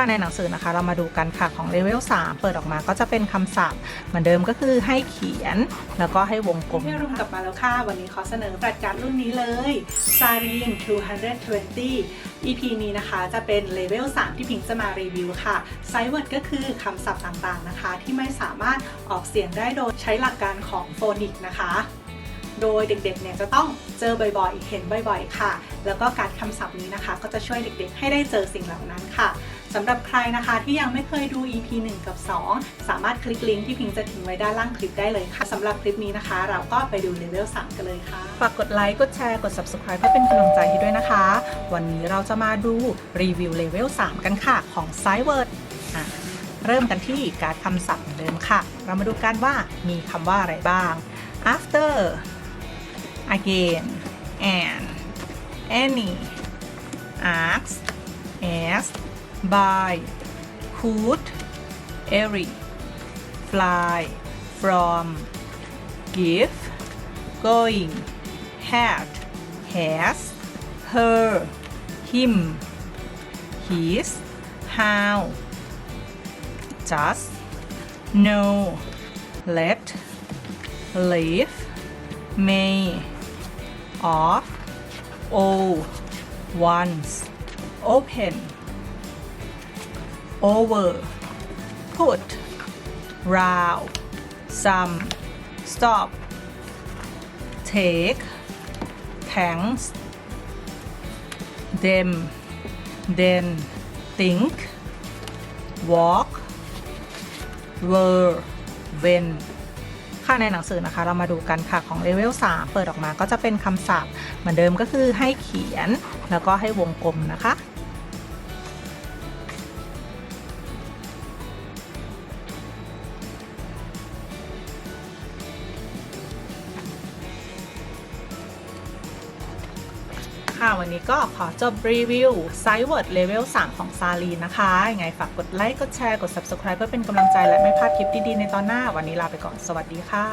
ค่ะในหนังสือนะคะ เรามาดูกันค่ะของเลเวล3เปิดออกมาก็จะเป็นคำศัพท์เหมือนเดิมก็คือให้เขียนแล้วก็ให้วงกลมพี่รุ่งกลับมาแล้วค่ะ วันนี้ขอเสนอแฟลชกาศรุ่นนี้เลย s a r i n 220 EP นี้นะคะจะเป็นเลเวล3ที่พิงจะมารีวิวค่ะไซเวิร์ดก็คือคำศัพท์ต่างๆนะคะ ที่ไม่สามารถออกเสียงได้โดยใช้หลักการของโฟนิกนะคะโดยเด็กๆ เนี่ยจะต้องเจอบ่อยๆ เห็นบ่อยๆ ค่ะ แล้วก็การคำศัพท์นี้นะคะ ก็จะช่วยเด็กๆ ให้ได้เจอสิ่งเหล่านั้นค่ะ สำหรับใครนะคะที่ยังไม่เคยดู EP 1 กับ 2 สามารถคลิกลิงก์ที่พิงจะทิ้งไว้ด้านล่างคลิปได้เลยค่ะสำหรับคลิปนี้นะคะ เราก็ไปดูเลเวล3กันเลยค่ะ ฝากกดไลค์ กดแชร์ กด subscribe เพื่อเป็นกำลังใจให้ด้วยนะคะ วันนี้เราจะมาดูรีวิวเลเวล3กันค่ะของ s i w o r d อะเริ่มกันที่การคำศัพท์เดิมค่ะ เรามาดูกันว่ามีคำว่าอะไรบ้าง after again and any ask as by could every fly from give going. Had has her him his how. Just no let live may off all once. Open over put round some stop take thanks them then think walk were when ค่ะในหนังสือนะคะเรามาดูกันค่ะของเลเวล3เปิดออกมาก็จะเป็นคำศัพท์เหมือนเดิมก็คือให้เขียนแล้วก็ให้วงกลมนะคะ ค่ะ วันนี้ก็ขอจบรีวิวไซเวิร์ดเลเวล3ของซาลีนนะคะยังไงฝากกดไลค์ กดแชร์ กด Subscribe เพื่อเป็นกำลังใจและไม่พลาดคลิปดี ๆ ในตอนหน้า วันนี้ลาไปก่อน สวัสดีค่ะ